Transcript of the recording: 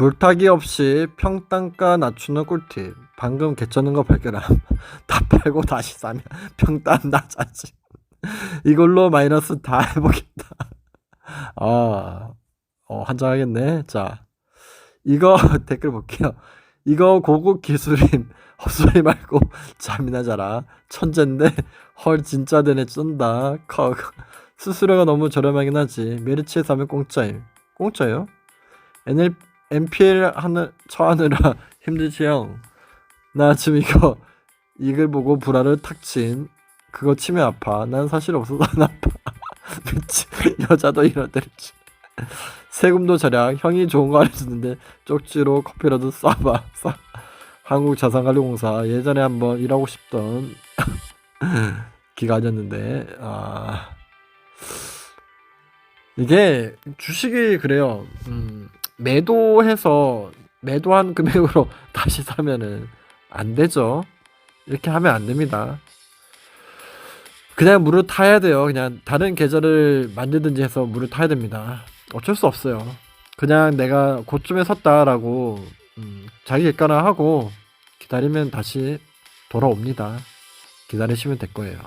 물타기 없이 평단가 낮추는 꿀팁. 방금 개쩌는 거 발견함. 다 팔고 다시 사면 평단 낮아지. 이걸로 마이너스 다 해보겠다. 아, 어, 한장하겠네. 자, 이거 댓글 볼게요. 이거 고급 기술임. 헛소리 말고 잠이나 자라. 천재인데 헐 진짜 되네 쩐다. 컥. 수수료가 너무 저렴하긴 하지. 메르치에 사면 공짜임. 공짜요? NL, MPL 하는 처하느라 힘들지 형. 나 지금 이거 이글 보고 불화를 탁 친. 그거 치면 아파. 난 사실 없어서 안 아파. 미치. 여자도 이러더랬지. 세금도 절약. 형이 좋은 거 알려주는데 쪽지로 커피라도 쏴봐. 쏴. 한국 자산관리공사 예전에 한번 일하고 싶던 기간이었는데 아 이게 주식이 그래요. 음, 매도해서 매도한 금액으로 다시 사면은 안 되죠. 이렇게 하면 안 됩니다. 그냥 물을 타야 돼요. 그냥 다른 계좌를 만들든지 해서 물을 타야 됩니다. 어쩔 수 없어요. 그냥 내가 고점에 섰다라고 음, 자기 객관화 하고 기다리면 다시 돌아옵니다. 기다리시면 될 거예요.